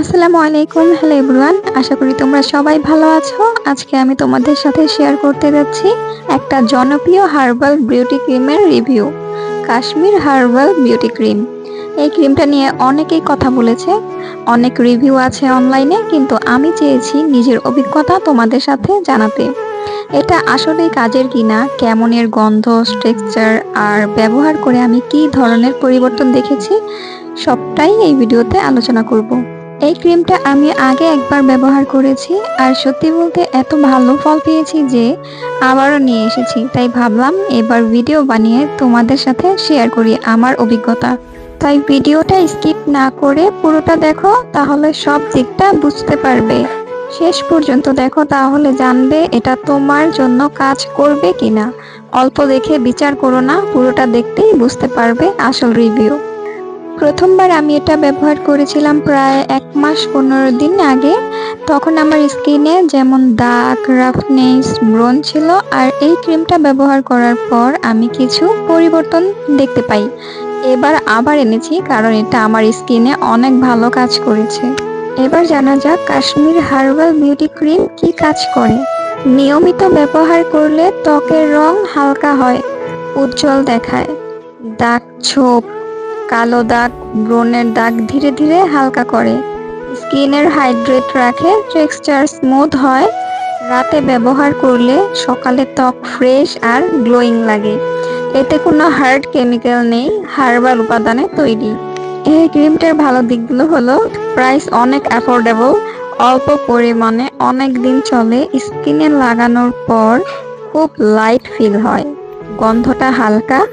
আসসালামু আলাইকুম, hello everyone. আশা করি তোমরা সবাই ভালো আছো। আজকে আমি তোমাদের সাথে শেয়ার করতে যাচ্ছি একটা জনপ্রিয় হার্বাল বিউটি ক্রিমের review, Kashmir herbal beauty cream. এই ক্রিমটা নিয়ে অনেকেই কথা বলেছে, অনেক রিভিউ আছে অনলাইনে, কিন্তু আমি চেয়েছি নিজের অভিজ্ঞতা তোমাদের সাথে জানাতে। এটা আসলেই কাজের কিনা কেমন এর গন্ধ স্ট্রেকচার আর ব্যবহার করে আমি কি ধরনের পরিবর্তন দেখেছি, সবটাই এই ভিডিওতে আলোচনা করব। এই ক্রিমটা আমি আগে একবার ব্যবহার করেছি আর সত্যি বলতে এত ভালো ফল পেয়েছি যে আবারও নিয়ে এসেছি। তাই ভাবলাম এবার ভিডিও বানিয়ে তোমাদের সাথে শেয়ার করি আমার অভিজ্ঞতা। তাই ভিডিওটা স্কিপ না করে পুরোটা দেখো, তাহলে সব দিকটা বুঝতে পারবে। শেষ পর্যন্ত দেখো, তাহলে জানবে এটা তোমার জন্য কাজ করবে কিনা। অল্প দেখে বিচার করো না, পুরোটা দেখতেই বুঝতে পারবে আসল রিভিউ প্রথমবার আমি এটা ব্যবহার করেছিলাম প্রায় এক মাস পনেরো দিন আগে। তখন আমার স্কিনে যেমন দাগ রাফনেস ব্রণ ছিল আর এই ক্রিমটা ব্যবহার করার পর আমি কিছু পরিবর্তন দেখতে পাই। এবার আবার এনেছি কারণ এটা আমার স্কিনে অনেক ভালো কাজ করেছে। এবার জানা যাক কাশ্মীর হার্বাল বিউটি ক্রিম কি কাজ করে। নিয়মিত ব্যবহার করলে ত্বকের রং হালকা হয়, উজ্জ্বল দেখায়। দাগ, ছোপ কালো দাগ ব্রণের দাগ ধীরে ধীরে হালকা করে। স্কিনের হাইড্রেট রাখে, টেক্সচার স্মুথ হয়। রাতে ব্যবহার করলে সকালে ত্বক ফ্রেশ আর গ্লোয়িং লাগে। এতে কোনো হার্ড কেমিক্যাল নেই, হার্বাল উপাদানে তৈরি। এই ক্রিমটার ভালো দিকগুলো হলো, প্রাইস অনেক অ্যাফোর্ডেবল, অল্প পরিমাণে অনেক দিন চলে, স্কিনে লাগানোর পর খুব লাইট ফিল হয়। গন্ধটা হালকা,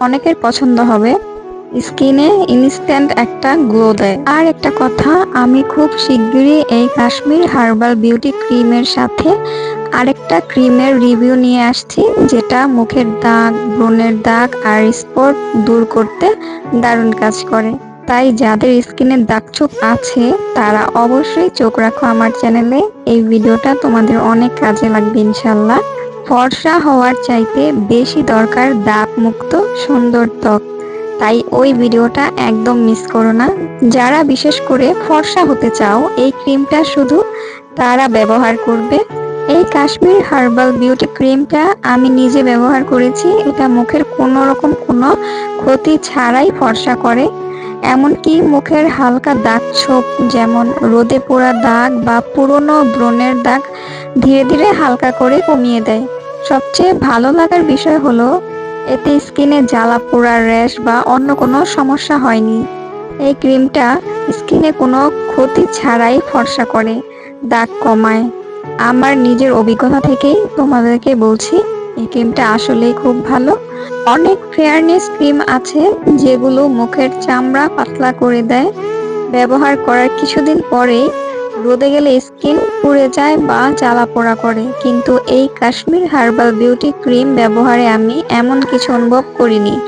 অনেকের পছন্দ হবে। স্কিনে ইনস্ট্যান্ট একটা গ্লো দেয়। আর একটা কথা, আমি খুব শিগগিরই এই কাশ্মীর হার্বাল বিউটি ক্রিমের সাথে আরেকটা ক্রিমের রিভিউ নিয়ে আসছি, যেটা মুখের দাগ, ব্রণের দাগ আর স্পট দূর করতে দারুণ কাজ করে। তাই যাদের স্কিনে দাগ ছোপ আছে, তারা অবশ্যই চোখ রাখো আমার চ্যানেলে এই ভিডিওটা তোমাদের অনেক কাজে লাগবে ইনশাল্লাহ ফর্সা হওয়ার চাইতে বেশি দরকার দাগ মুক্ত সুন্দর ত্বক। তাই ওই ভিডিওটা একদম মিস করো না। যারা বিশেষ করে ফর্সা হতে চাও, এই ক্রিমটা শুধু তারা ব্যবহার করবে। এই কাশ্মীর হার্বাল বিউটি ক্রিমটা আমি নিজে ব্যবহার করেছি, এটা মুখের কোনো রকম কোনো ক্ষতি ছাড়াই ফর্সা করে। এমনকি মুখের হালকা দাগ ছোপ, যেমন রোদে পোড়া দাগ বা পুরনো ব্রণের দাগ, ধীরে ধীরে হালকা করে কমিয়ে দেয়। সবচেয়ে ভালো লাগার বিষয় হলো এতে স্কিনে জ্বালা পোড়া র্যাশ বা অন্য কোনো সমস্যা হয়নি। এই ক্রিমটা স্কিনে কোনো ক্ষতি ছাড়াই ফর্সা করে, দাগ কমায়। আমার নিজের অভিজ্ঞতা থেকেই তোমাদেরকে বলছি, এই ক্রিমটা আসলেই খুব ভালো। অনেক ফেয়ারনেস ক্রিম আছে যেগুলো মুখের চামড়া পাতলা করে দেয়। ব্যবহার করার কিছুদিন পরেই রোদে গেলে স্কিন পুড়ে যায় বা জ্বালা পোড়া করে। কিন্তু এই কাশ্মীর হার্বাল বিউটি ক্রিম ব্যবহারে আমি এমন কিছু অনুভব করিনি।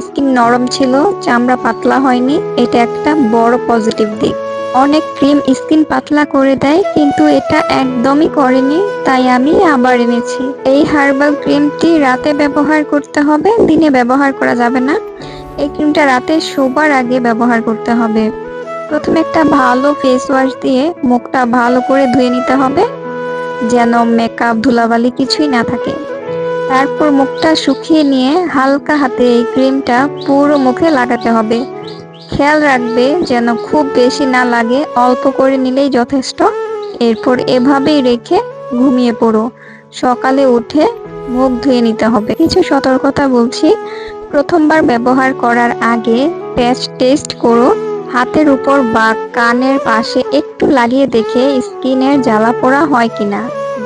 স্কিন নরম ছিল, চামড়া পাতলা হয়নি, এটা একটা বড় পজিটিভ দিক। অনেক ক্রিম স্কিন পাতলা করে দেয়, কিন্তু এটা একদমই করেনি, তাই আমি আবার এনেছি। এই হার্বাল ক্রিমটি রাতে ব্যবহার করতে হবে, দিনে ব্যবহার করা যাবে না। এই ক্রিমটা রাতে শোবার আগে ব্যবহার করতে হবে। প্রথমে একটা ভালো ফেস ওয়াশ দিয়ে মুখটা ভালো করে ধুয়ে নিতে হবে, যেন মেকআপ ধুলাবালি কিছুই না থাকে। তারপর মুখটা শুকিয়ে নিয়ে হালকা হাতে এই ক্রিমটা পুরো মুখে লাগাতে হবে। খেয়াল রাখবে যেন খুব বেশি না লাগে, অল্প করে নিলেই যথেষ্ট। এরপর এভাবেই রেখে ঘুমিয়ে পড়ো। সকালে উঠে মুখ ধুয়ে নিতে হবে। কিছু সতর্কতা বলছি। প্রথমবার ব্যবহার করার আগে প্যাচ টেস্ট করো। হাতের উপর বা কানের পাশে একটু লাগিয়ে দেখে স্কিনের জ্বালা পোড়া হয় কিনা।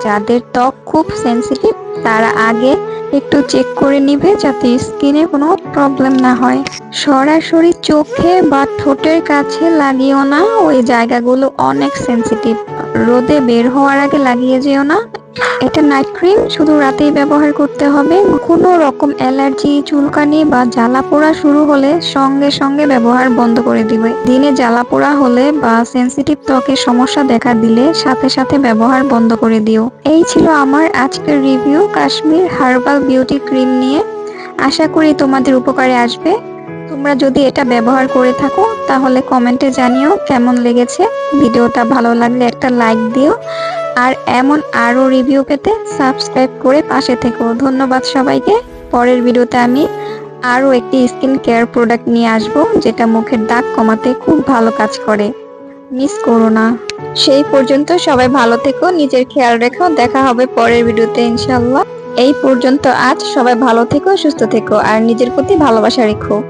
যাদের ত্বক খুব সেন্সিটিভ তারা আগে একটু চেক করে নিবে যাতে স্কিনে কোনো প্রবলেম না হয়। সরাসরি চোখে বা ঠোঁটের কাছে লাগিও না, ওই জায়গাগুলো অনেক সেন্সিটিভ রোদে বের হওয়ার আগে লাগিয়ে যেও না এটা নাইট ক্রিম শুধু রাতেই ব্যবহার করতে হবে। কোনো রকম অ্যালার্জি চুলকানি বা জ্বালা পোড়া শুরু হলে সঙ্গে সঙ্গে ব্যবহার বন্ধ করে দিবে। দিনে জ্বালা পোড়া হলে বা সেন্সিটিভ ত্বকের সমস্যা দেখা দিলে সাথে সাথে ব্যবহার বন্ধ করে দিও। এই ছিল আমার আজকের review Kashmir herbal beauty cream নিয়ে। আশা করি তোমাদের উপকারে আসবে। তোমরা যদি এটা ব্যবহার করে থাকো, তাহলে কমেন্টে জানিও কেমন লেগেছে। ভিডিওটা ভালো লাগলে একটা লাইক দিও। আর এমন আরও রিভিউ পেতে সাবস্ক্রাইব করে পাশে থেকো। ধন্যবাদ সবাইকে। পরের ভিডিওতে আমি আরও একটি স্কিন কেয়ার প্রোডাক্ট নিয়ে আসব, যেটা মুখের দাগ কমাতে খুব ভালো কাজ করে। মিস করো না। সেই পর্যন্ত সবাই ভালো থেকো, নিজের খেয়াল রেখো। দেখা হবে পরের ভিডিওতে ইনশাল্লাহ এই পর্যন্ত আজ সবাই ভালো থেকো, সুস্থ থেকো, আর নিজের প্রতি ভালোবাসা রেখো।